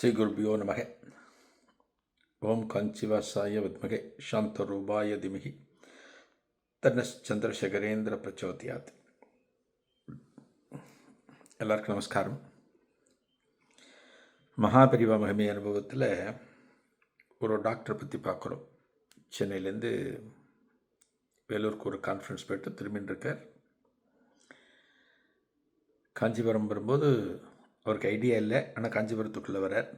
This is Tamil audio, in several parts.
ஸ்ரீ குருபியோ நமக. ஓம் காஞ்சிவாசாய வித்மகே. சாந்தரூபாய திமிகி. தன்னஸ் சந்திரசேகரேந்திர பிரச்சோதியாத். எல்லாருக்கும் நமஸ்காரம். மகாபரிவா மகிமை அனுபவத்தில் ஒரு டாக்டரை பற்றி பார்க்குறோம். சென்னையிலேருந்து வேலூருக்கு ஒரு கான்ஃபரன்ஸ் போயிட்டு திரும்பின்னு இருக்கார். காஞ்சிபுரம் வரும்போது அவருக்கு ஐடியா இல்லை. ஆனால் காஞ்சிபுரத்துக்குள்ளே வரார்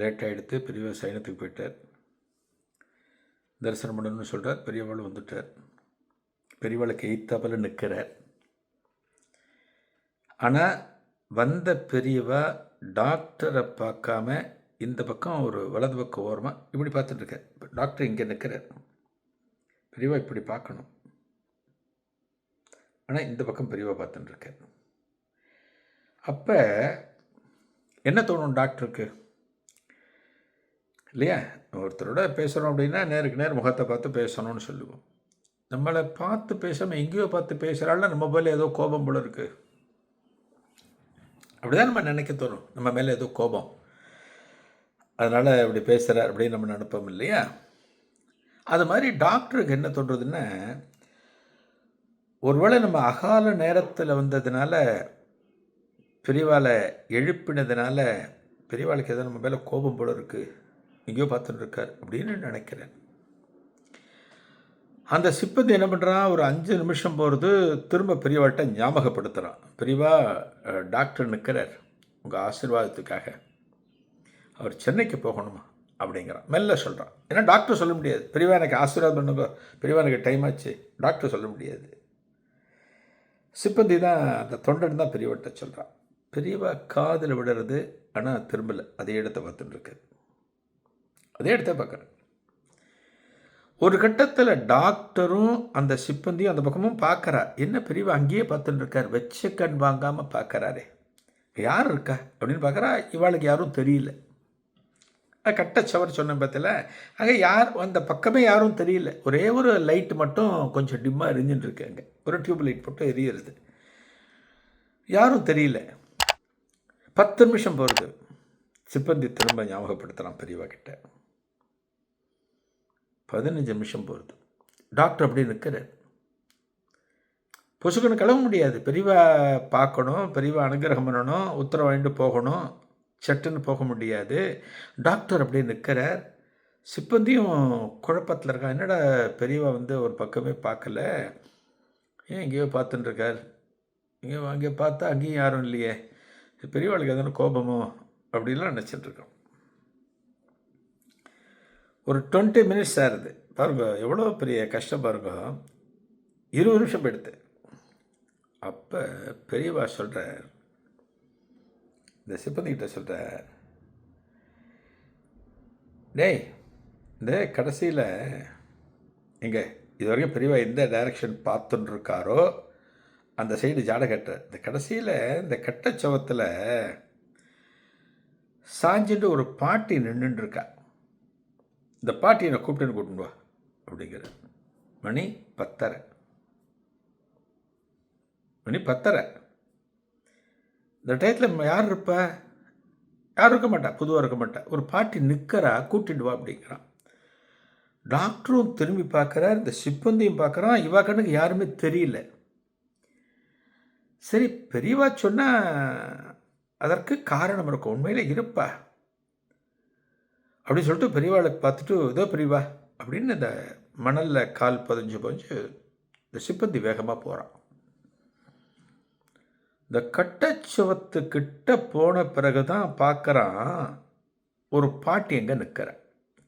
லேட் ஆகிடுத்து பெரியவர் சைனத்துக்கு போயிட்டார். தரிசனம் பண்ணணும்னு சொல்கிறார் பெரியவாள் வந்துட்டார். பெரியவாளுக்கு எய்த்தாப்பில் நிற்கிறார் ஆனால் வந்த பெரியவா டாக்டரை பார்க்காம இந்த பக்கம் ஒரு வலது பக்கம் ஓரமாக இப்படி பார்த்துட்டு இப்போ டாக்டர் இங்கே நிற்கிறார் பெரியவா இப்படி பார்க்கணும். ஆனால் இந்த பக்கம் பெரியவா பார்த்துட்டுருக்கார் அப்போ என்ன தோணும் டாக்டருக்கு? இல்லையா? ஒருத்தரோட பேசுகிறோம் அப்படின்னா நேருக்கு நேர் முகத்தை பார்த்து பேசணும்னு சொல்லுவோம். நம்மளை பார்த்து பேசாமல் எங்கேயோ பார்த்து பேசுகிறாள் நம்ம மேலே ஏதோ கோபம் போல இருக்குது அப்படிதான் நம்ம நினைக்க தோணும். நம்ம மேலே ஏதோ கோபம். அதனால் இப்படி பேசுகிறார் அப்படின்னு நம்ம நினைப்போம் இல்லையா? அது மாதிரி டாக்டருக்கு என்ன தோன்றதுன்னா ஒருவேளை நம்ம அகால நேரத்தில் வந்ததுனால பெரியவாளை எழுப்பினதுனால பெரியவாளுக்கு ஏதோ நம்ம மேலே கோபம் போல இருக்குது எங்கேயோ பார்த்துட்டு இருக்கார் அப்படின்னு நினைக்கிறேன். அந்த சிப்பந்தி என்ன பண்ணுறான் ஒரு அஞ்சு நிமிஷம் போகிறது திரும்ப பெரியவாள்கிட்ட ஞாபகப்படுத்துகிறான் பெரியவா டாக்டர் நிற்கிறார் உங்கள் ஆசீர்வாதத்துக்காக. அவர் சென்னைக்கு போகணுமா? அப்படிங்கிறான். மெல்ல சொல்கிறான் ஏன்னா டாக்டர் சொல்ல முடியாது. பெரியவா எனக்கு ஆசீர்வாதம் பண்ணுங்க. பெரியவா எனக்கு டைம் ஆச்சு. டாக்டர் சொல்ல முடியாது. சிப்பந்தி தான் அந்த தொண்டன் தான் பெரியவர்கிட்ட சொல்கிறான் பெரியவா காதில் விடுறது ஆனால் திரும்பலை. அதே இடத்த பார்த்துட்டுருக்கு. அதே இடத்த பார்க்குறேன் ஒரு கட்டத்தில் டாக்டரும் அந்த சிப்பந்தியும் அந்த பக்கமும் பார்க்குறார் என்ன பெரியவா அங்கேயே பார்த்துட்டு இருக்கார் வச்ச கண் வாங்காமல் பார்க்குறாரே. யார் இருக்கா? அப்படின்னு பார்க்குறா. இவாளுக்கு யாரும் தெரியல. அஹ் கட்ட சவர் சொன்னேன் பார்த்தல. அங்கே யார் அந்த பக்கமே யாரும் தெரியல. ஒரே ஒரு லைட் மட்டும் கொஞ்சம் டிம்மாக எரிஞ்சுட்டு இருக்கு அங்கே. ஒரு டியூப் லைட் மட்டும் எரியிறது. யாரும் தெரியல. பத்து நிமிஷம் போகிறது சிப்பந்தி திரும்ப ஞாபகப்படுத்துகிறான் பெரியவா கிட்ட. பதினஞ்சு நிமிஷம் போகிறது டாக்டர் அப்படி நிற்கிறார் பொசுக்குன்னு கிளம்ப முடியாது. பெரியவா பார்க்கணும் பெரியவா அனுகிரகம் பண்ணணும் உத்தரவு வாங்கிட்டு போகணும் சட்டுன்னு போக முடியாது. டாக்டர் அப்படியே நிற்கிறார் சிப்பந்தியும் குழப்பத்தில் இருக்கான். என்னடா பெரியவா வந்து ஒரு பக்கமே பார்க்கல? ஏன் எங்கேயோ பார்த்துட்டுருக்கார் இங்கே அங்கே பார்த்தா அங்கேயும் யாரும் இல்லையே. பெரியவாளுக்கு எதனா கோபமோ அப்படின்லாம் நினச்சிட்ருக்கோம். ஒரு டுவெண்ட்டி மினிட்ஸ் ஆகுது பாருங்க எவ்வளோ பெரிய கஷ்டம் பாருங்க. இருபது நிமிஷம் எடுத்து அப்போ பெரியவா சொல்கிறார் இந்த சிப்பந்திக்கிட்ட சொல்கிறார் டேய் இந்த கடைசியில் எங்கே இது வரைக்கும் பெரியவா எந்த டைரக்ஷன் பார்த்துன்னு இருக்காரோ அந்த சைடு ஜாடை இந்த கடைசியில் இந்த கட்டச்சவத்தில் சாஞ்சிட்டு ஒரு பாட்டி நின்றுட்டுருக்கா இந்த பாட்டி என்னை கூப்பிட்டுன்னு கூட்டின்னு வா அப்படிங்கிற மணி பத்தரை. மணி பத்தரை. இந்த டயத்தில் யார் இருப்பா? யாரும் இருக்க மாட்டா? பொதுவாக இருக்க மாட்டா. ஒரு பாட்டி நிற்கிறா கூட்டிட்டு வா அப்படிங்கிறான். டாக்டரும் திரும்பி பார்க்குறார் இந்த சிப்பந்தியும் பார்க்குறான். இவா கண்ணுக்கு யாருமே தெரியல. சரி பெரியவா சொன்னால் அதற்கு காரணம் இருக்கும். உண்மையில் இருப்பா. அப்படின்னு சொல்லிட்டு பெரியவாளை பார்த்துட்டு இதோ பெரியவா அப்படின்னு இந்த மணலில் கால் பதிஞ்சு பதிஞ்சு இந்த சிப்பந்தி வேகமாக போகிறான் இந்த கட்டச்சுவத்துக்கிட்ட போன பிறகு தான் பார்க்குறான் ஒரு பாட்டி எங்கே நிற்கிற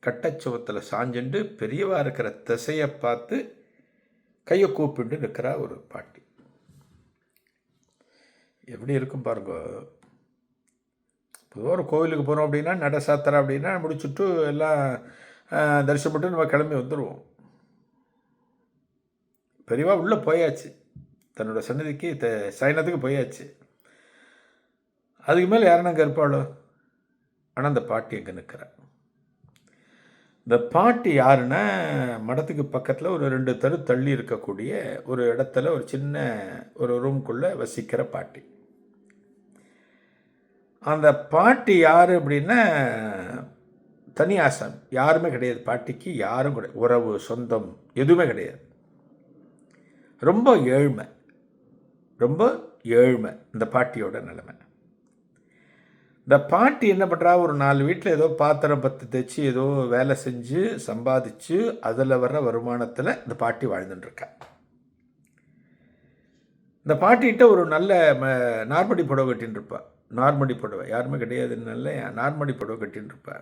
கட்டச்சுவத்தில் சாஞ்சுண்டு பெரியவா இருக்கிற திசையை பார்த்து கையை கூப்பிட்டு நிற்கிறா ஒரு பாட்டி. எப்படி இருக்கும் பாருங்க. பொதுவாக ஒரு கோவிலுக்கு போகிறோம் அப்படின்னா நட சாத்திரம் அப்படின்னா முடிச்சுட்டு எல்லாம் தரிசனப்பட்டு தரிசனம் நம்ம கிளம்பி வந்துடுவோம் பெரியவா உள்ளே போயாச்சு. தன்னோட சன்னதிக்கு த சயனத்துக்கு போயாச்சு. அதுக்கு மேலே யாருன்னா அங்கே இருப்பாளோ? ஆனால் அந்த பாட்டி அங்கே நிற்கிற இந்த பாட்டி யாருன்னா மடத்துக்கு பக்கத்தில் ஒரு ரெண்டு தெரு தள்ளி இருக்கக்கூடிய ஒரு இடத்துல ஒரு சின்ன ஒரு ரூம்குள்ளே வசிக்கிற பாட்டி. அந்த பாட்டி யார் அப்படின்னா தனியாசம் யாருமே கிடையாது. பாட்டிக்கு யாரும் கிடையாது உறவு சொந்தம் எதுவுமே கிடையாது. ரொம்ப ஏழ்மை. ரொம்ப ஏழ்மை இந்த பாட்டியோட நிலைமை. இந்த பாட்டி என்ன பண்ணுறா ஒரு நாலு வீட்டில் ஏதோ பாத்திரம் பத்து தைச்சு ஏதோ வேலை செஞ்சு சம்பாதிச்சு அதில் வர்ற வருமானத்தில் இந்த பாட்டி வாழ்ந்துட்டுருக்கா இந்த பாட்டிகிட்ட ஒரு நல்ல ம நார்மடி புடவை கட்டின்னு நார்மடி புடவை. யாருமே கிடையாதுன்னால நார்மடி புடவை கட்டின்னு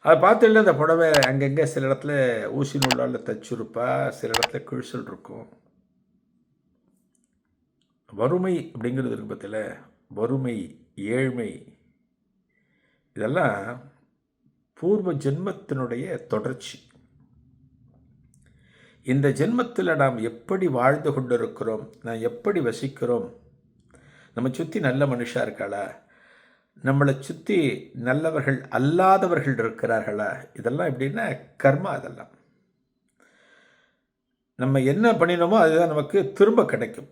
அதை பார்த்துட்டு அந்த புடவை அங்கங்கே சில இடத்துல ஊசி நூலால் தைச்சிருப்பா சில இடத்துல கிழிசல் இருக்கும். வறுமை அப்படிங்கிறது இருக்கு பற்றில வறுமை ஏழ்மை. இதெல்லாம் பூர்வ ஜென்மத்தினுடைய தொடர்ச்சி. இந்த ஜென்மத்தில் நாம் எப்படி வாழ்ந்து கொண்டிருக்கிறோம்? நாம் எப்படி வசிக்கிறோம்? நம்ம சுற்றி நல்ல மனுஷாக இருக்காளா? நம்மளை சுற்றி நல்லவர்கள் அல்லாதவர்கள் இருக்கிறார்களா? இதெல்லாம் எப்படின்னா கர்மா அதெல்லாம். நம்ம என்ன பண்ணினோமோ அதுதான் நமக்கு திரும்ப கிடைக்கும்.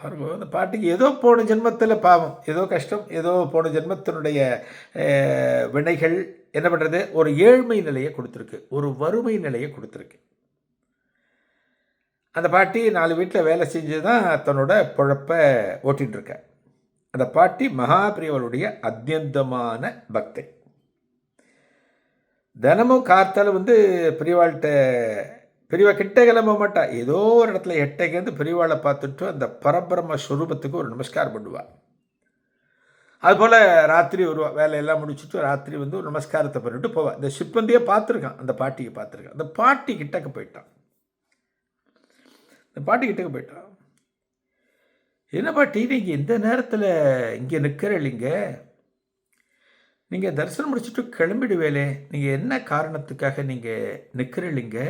பாருங்க அந்த பாட்டிக்கு ஏதோ போன ஜென்மத்தில் பாவம் ஏதோ கஷ்டம் ஏதோ போன ஜென்மத்தினுடைய வினைகள் என்ன பண்ணுறது ஒரு ஏழ்மை நிலையை கொடுத்துருக்கு ஒரு வறுமை நிலையை கொடுத்துருக்கு. அந்த பாட்டி நாலு வீட்டில் வேலை செஞ்சு தான் தன்னோட பொழப்பை ஓட்டிகிட்டு இருக்க அந்த பாட்டி மகாபிரியவளுடைய அத்தியந்தமான பக்தை. தினமும் கார்த்தால் வந்து பெரியவாள்கிட்ட பெரியவா கிட்ட கிளம்ப மாட்டா. ஏதோ ஒரு இடத்துல எட்டைக்கு பெரியவாளை பார்த்துட்டு அந்த பரபிரம ஸ்வரூபத்துக்கு ஒரு நமஸ்காரம் பண்ணுவாள் அதுபோல் ராத்திரி வருவா. வேலையெல்லாம் முடிச்சுட்டு ராத்திரி வந்து ஒரு நமஸ்காரத்தை பண்ணிட்டு போவாள் இந்த சிப்பந்தியே பார்த்துருக்கான். அந்த பாட்டியை பார்த்துருக்கான். அந்த பாட்டி கிட்டக்க போயிட்டான். இந்த பாட்டி கிட்டக்க போயிட்டான் என்ன பாட்டி நீங்கள் இந்த நேரத்தில் இங்கே நிற்கிற இல்லைங்க? நீங்கள் தரிசனம் முடிச்சுட்டு கிளம்பிடுவேலே. நீங்கள் என்ன காரணத்துக்காக நீங்கள் நிற்கிற இல்லைங்க?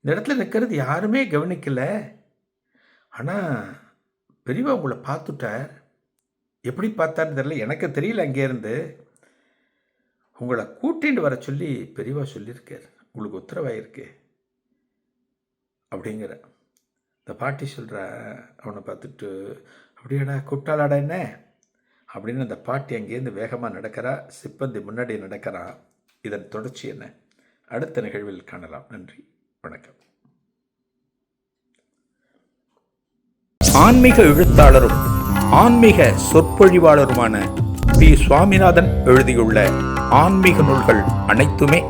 இந்த இடத்துல நிற்கிறது யாருமே கவனிக்கல. ஆனால் பெரியவா உங்களை பார்த்துட்டார். எப்படி பார்த்தான்னு தெரியல. எனக்கு தெரியல அங்கேருந்து உங்களை கூட்டிகிட்டு வர சொல்லி பெரியவா சொல்லியிருக்கார். உங்களுக்கு உத்தரவாயிருக்கு. அப்படிங்கிற. இந்த பாட்டி சொல்கிற அவனை பார்த்துட்டு அப்படியாடா கூப்பிட்டாளாடா என்ன? அப்படின்னு அந்த பாட்டி அங்கேருந்து வேகமாக நடக்கிறா. சிப்பந்தி முன்னாடி நடக்கிறா. இதன் தொடர்ச்சி என்ன? அடுத்த நிகழ்வில் காணலாம். நன்றி. வணக்கம். ஆன்மீக எழுத்தாளரும் ஆன்மீக சொற்பொழிவாளருமான பி. சுவாமிநாதன் எழுதியுள்ள ஆன்மீக நூல்கள் அனைத்துமே